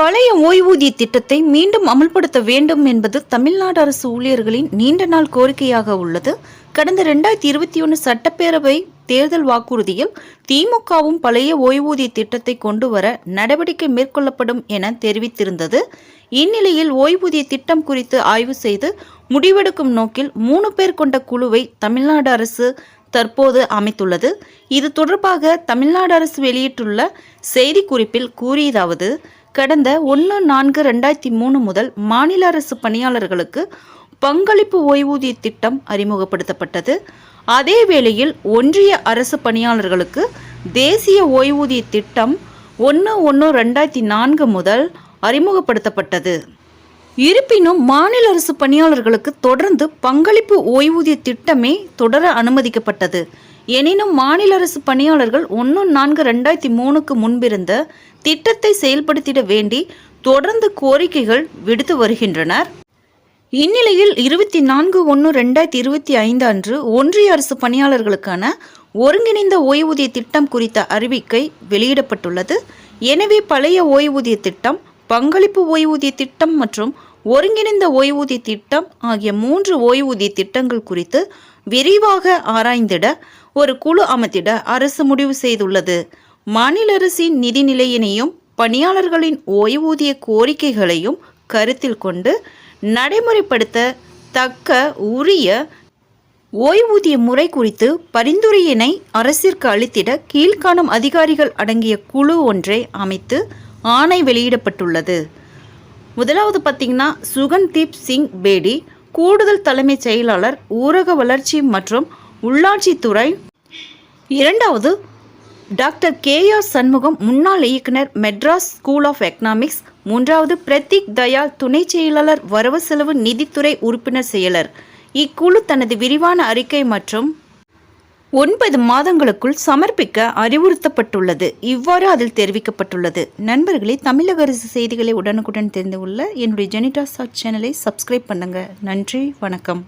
பழைய ஓய்வூதிய திட்டத்தை மீண்டும் அமல்படுத்த வேண்டும் என்பது தமிழ்நாடு அரசு ஊழியர்களின் நீண்ட நாள் கோரிக்கையாக உள்ளது. கடந்த ரெண்டாயிரத்தி இருபத்தி ஒன்று சட்டப்பேரவை தேர்தல் வாக்குறுதியில் திமுகவும் பழைய ஓய்வூதிய திட்டத்தை கொண்டு வர நடவடிக்கை மேற்கொள்ளப்படும் என தெரிவித்திருந்தது. இந்நிலையில் ஓய்வூதிய திட்டம் குறித்து ஆய்வு செய்து முடிவெடுக்கும் நோக்கில் மூணு பேர் கொண்ட குழுவை தமிழ்நாடு அரசு தற்போது அமைத்துள்ளது. இது தொடர்பாக தமிழ்நாடு அரசு வெளியிட்டுள்ள செய்திக்குறிப்பில் கூறியதாவது கடந்த ஒன்று நான்கு ரெண்டாயிரத்தி மூணு முதல் மாநில அரசு பணியாளர்களுக்கு பங்களிப்பு ஓய்வூதிய திட்டம் அறிமுகப்படுத்தப்பட்டது. அதே வேளையில் ஒன்றிய அரசு பணியாளர்களுக்கு தேசிய ஓய்வூதிய திட்டம் ஒன்று ஒன்று ரெண்டாயிரத்தி நான்கு முதல் அறிமுகப்படுத்தப்பட்டது. இருப்பினும் மாநில அரசு பணியாளர்களுக்கு தொடர்ந்து பங்களிப்பு ஓய்வூதிய திட்டமே தொடர அனுமதிக்கப்பட்டது. எனினும் மாநில அரசு பணியாளர்கள் ஒன்று நான்கு ரெண்டாயிரத்தி மூணுக்கு முன்பிருந்த திட்டத்தை செயல்படுத்திட வேண்டி தொடர்ந்து கோரிக்கைகள் விடுத்து வருகின்றனர். இந்நிலையில் இருபத்தி நான்கு ஒன்று ரெண்டாயிரத்தி இருபத்தி ஐந்து அன்று ஒன்றிய அரசு பணியாளர்களுக்கான ஒருங்கிணைந்த ஓய்வூதிய திட்டம் குறித்த அறிவிக்கை வெளியிடப்பட்டுள்ளது. எனவே பழைய ஓய்வூதிய திட்டம் பங்களிப்பு ஓய்வூதிய திட்டம் மற்றும் ஒருங்கிணைந்த ஓய்வூதிய திட்டம் ஆகிய மூன்று ஓய்வூதிய திட்டங்கள் குறித்து விரிவாக ஆராய்ந்திட ஒரு குழு அமைத்திட அரசு முடிவு செய்துள்ளது. மாநில அரசின் நிதி நிலையினையும் பணியாளர்களின் ஓய்வூதிய கோரிக்கைகளையும் கருத்தில் கொண்டு நடைமுறைப்படுத்த தக்க உரிய ஓய்வூதிய முறை குறித்து பரிந்துரையினை அரசிற்கு அளித்திட கீழ்காணும் அதிகாரிகள் அடங்கிய குழு ஒன்றை அமைத்து ஆணை வெளியிடப்பட்டுள்ளது. முதலாவது பார்த்தீங்கன்னா சுகன்தீப் சிங் பேடி கூடுதல் தலைமைச் செயலாளர் ஊரக வளர்ச்சி மற்றும் உள்ளாட்சித்துறை இரண்டாவது டாக்டர் கே ஆர் சண்முகம் முன்னாள் இயக்குனர் மெட்ராஸ் ஸ்கூல் ஆஃப் எக்கனாமிக்ஸ். மூன்றாவது பிரதீக் தயாள் துணை செயலாளர் வரவு செலவு நிதித்துறை உறுப்பினர் செயலர். இக்குழு தனது விரிவான அறிக்கை மற்றும் ஒன்பது மாதங்களுக்குள் சமர்ப்பிக்க அறிவுறுத்தப்பட்டுள்ளது. இவ்வாறு அதில் தெரிவிக்கப்பட்டுள்ளது. நண்பர்களே தமிழக அரசு செய்திகளை உடனுக்குடன் தெரிந்து கொள்ள என்னுடைய ஜெனிடா சாட் சேனலை சப்ஸ்கிரைப் பண்ணுங்கள் நன்றி வணக்கம்.